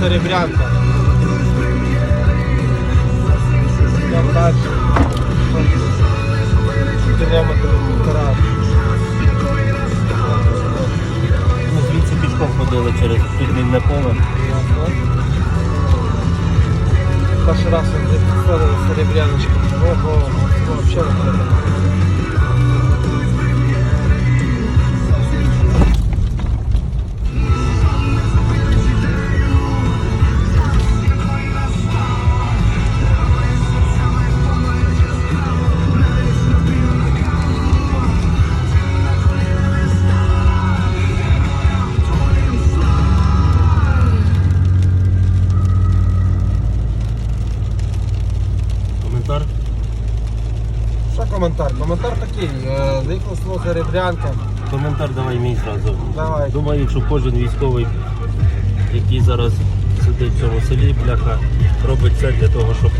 Серебрянка. Там далі. Кілометр півтора. Ми звідси пішком ходили через підмінне поле. Перший раз я підходив Серебряночку. Ого, взагалі не треба. Коментар? Що коментар? Коментар такий. е, Заїхав село Серебрянка. Коментар давай мій зразу. Давай. Думаю, що кожен військовий, який зараз сидить в цьому селі, бляха, робить все для того, щоб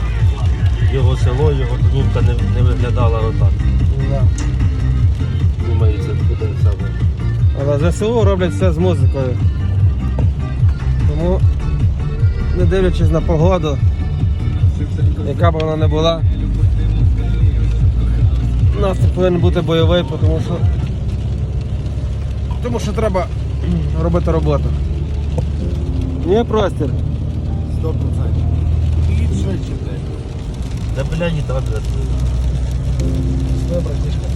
його село, його домівка не, не виглядала отак. Да. Думаю, це буде саме. Але ЗСУ роблять все з музикою. Тому, не дивлячись на погоду, яка б вона не була, У нас повинен бути бойовий, тому що, тому що треба робити роботу. Є простір. 100%. Їдь швидше, блядь. Да бля, не так. Добре, братішка.